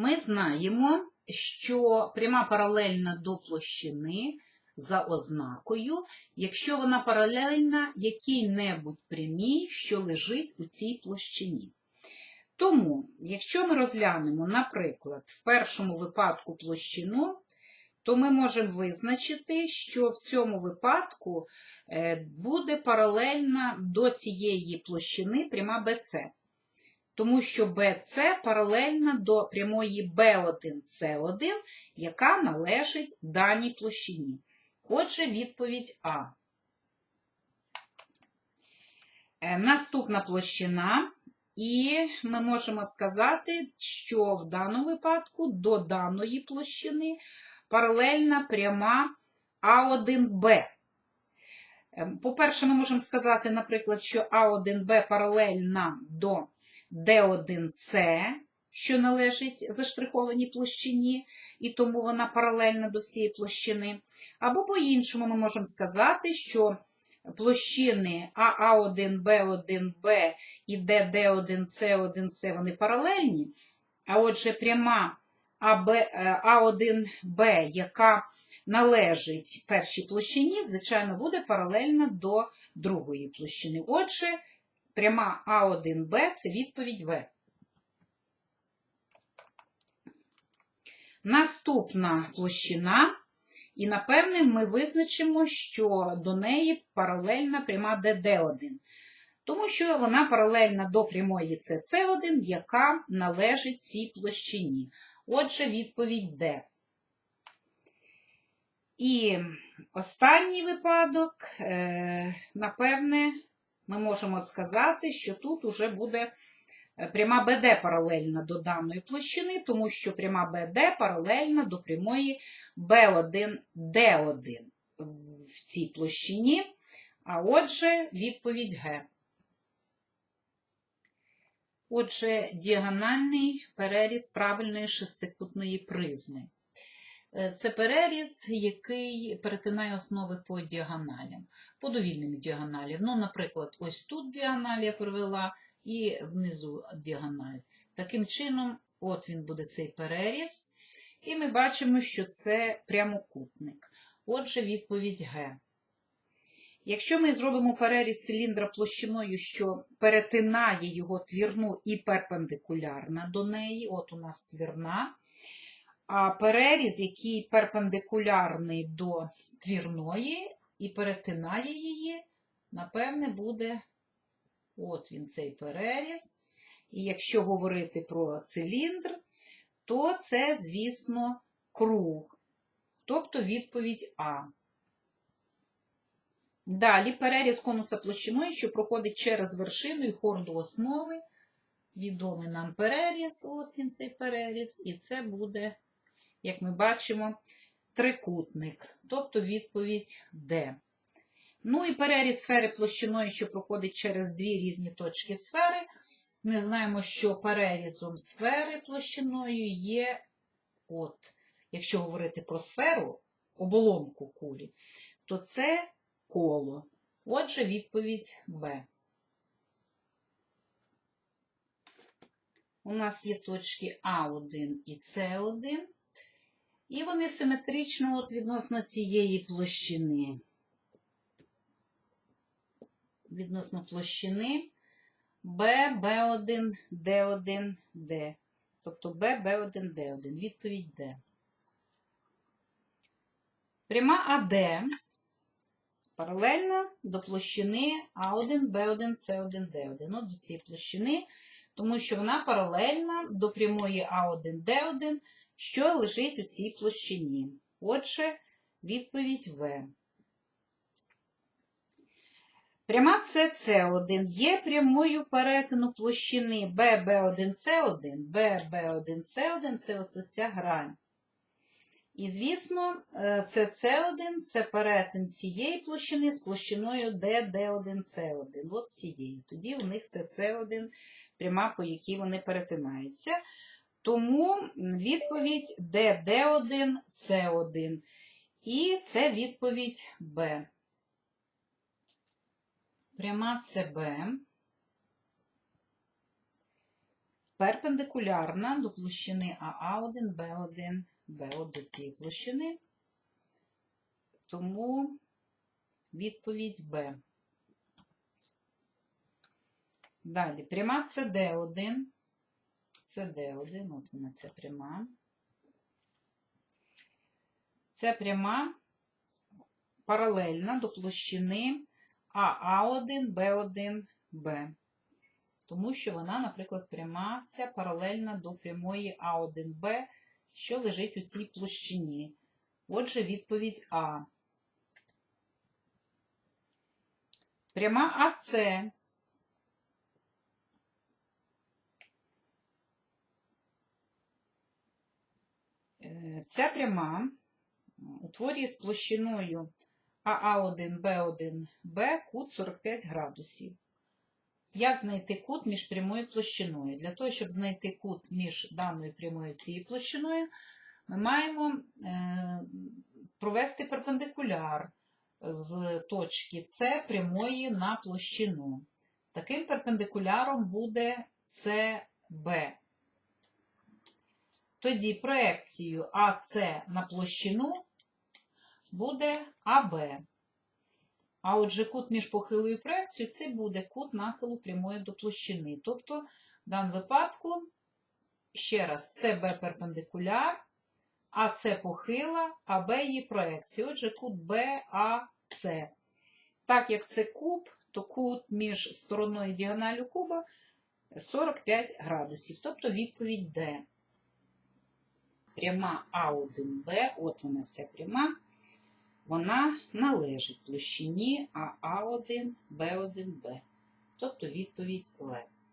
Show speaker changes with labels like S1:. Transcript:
S1: Ми знаємо, що пряма паралельна до площини за ознакою, якщо вона паралельна якій-небудь прямій, що лежить у цій площині. Тому, якщо ми розглянемо, наприклад, в першому випадку площину, то ми можемо визначити, що в цьому випадку е, буде паралельна до цієї площини пряма BC. Тому що BC паралельна до прямої B1C1, яка належить даній площині. Отже, відповідь А. Е, Наступна площина, і ми можемо сказати, що в даному випадку до даної площини паралельна пряма А1Б. Ем, По-перше, ми можемо сказати, наприклад, що А1Б паралельна до Д1С, що належить заштрихованій площині, і тому вона паралельна до всієї площини. Або по-іншому ми можемо сказати, що площини АА1, Б1Б і ДД1С1С вони паралельні, а отже, пряма АБ, е, А1Б, яка належить першій площині, звичайно, буде паралельна до другої площини. Отже, пряма А1Б це відповідь В. Наступна площина, і напевне ми визначимо, що до неї паралельна пряма ДД1, тому що вона паралельна до прямої СС1, яка належить цій площині. Отже, відповідь Д. І останній випадок, е, напевне, ми можемо сказати, що тут уже буде е, пряма БД паралельна до даної площини, тому що пряма БД паралельна до прямої Б1Д1 в цій площині. А отже, відповідь Г. Отже, діагональний переріз правильної шестикутної призми. Е, Це переріз, який перетинає основи по діагоналям, по довільним діагоналям. Ну, наприклад, ось тут діагональ я провела і внизу діагональ. Таким чином, от він буде цей переріз. І ми бачимо, що це прямокутник. Отже, відповідь Г. Якщо ми зробимо переріз циліндра площиною, що перетинає його твірну і перпендикулярна до неї, от у нас твірна, а переріз, який перпендикулярний до твірної і перетинає її, напевне, буде от він цей переріз. І якщо говорити про циліндр, то це, звісно, круг. Тобто відповідь А. Далі переріз конуса площиною, що проходить через вершину і хорду основи. Відомий нам переріз, от він цей переріз, і це буде, як ми бачимо, трикутник, тобто відповідь Д. Ну і переріз сфери площиною, що проходить через дві різні точки сфери. Ми знаємо, що перерізом сфери площиною є, от, якщо говорити про сферу, оболонку кулі, то це коло. Отже, відповідь Б. У нас є точки А1 і С1, і вони симетрично от відносно цієї площини. Відносно площини Б, Б1, Д1, Д. Тобто Б, Б1, Д1. Відповідь Д. Пряма АД паралельно до площини А1, Б1, С1, Д1. Ну, до цієї площини, тому що вона паралельна до прямої А1, Д1, що лежить у цій площині. Отже, відповідь В. Пряма СС1 є прямою перетину площини ББ1С1, ББ1С1 це от ця грань. І, звісно, СС1 це перетин цієї площини з площиною ДД1С1. От цієї. Тоді у них СС1 пряма, по якій вони перетинаються. Тому відповідь ДД1С1. І це відповідь Б. Пряма ЦБ перпендикулярна до площини АА1, Б1, Б1 до цієї площини. Тому відповідь Б. Далі, пряма CD1. CD1, от вона ця пряма. Ця пряма паралельна до площини АА1, Б1, Б. Тому що вона, наприклад, пряма ця паралельна до прямої А1Б, що лежить у цій площині. Отже, відповідь А. Пряма АЦ. Ця пряма утворює з площиною АА1, Б1, Б кут 45 градусів. Як знайти кут між прямою площиною? Для того, щоб знайти кут між даною прямою цією площиною, ми маємо е, провести перпендикуляр з точки С прямої на площину. Таким перпендикуляром буде СБ. Тоді проекцію АС на площину буде АБ. А отже, кут між похилою і проекцією це буде кут нахилу прямої до площини. Тобто, в даному випадку, ще раз, це перпендикуляр, а похила, а Б її проекція. Отже, кут БАЦ. Так як це куб, то кут між стороною діагоналю куба 45 градусів. Тобто відповідь Д. Пряма А1Б, от вона ця пряма вона належить площині АА1, Б1, Б. Тобто відповідь В.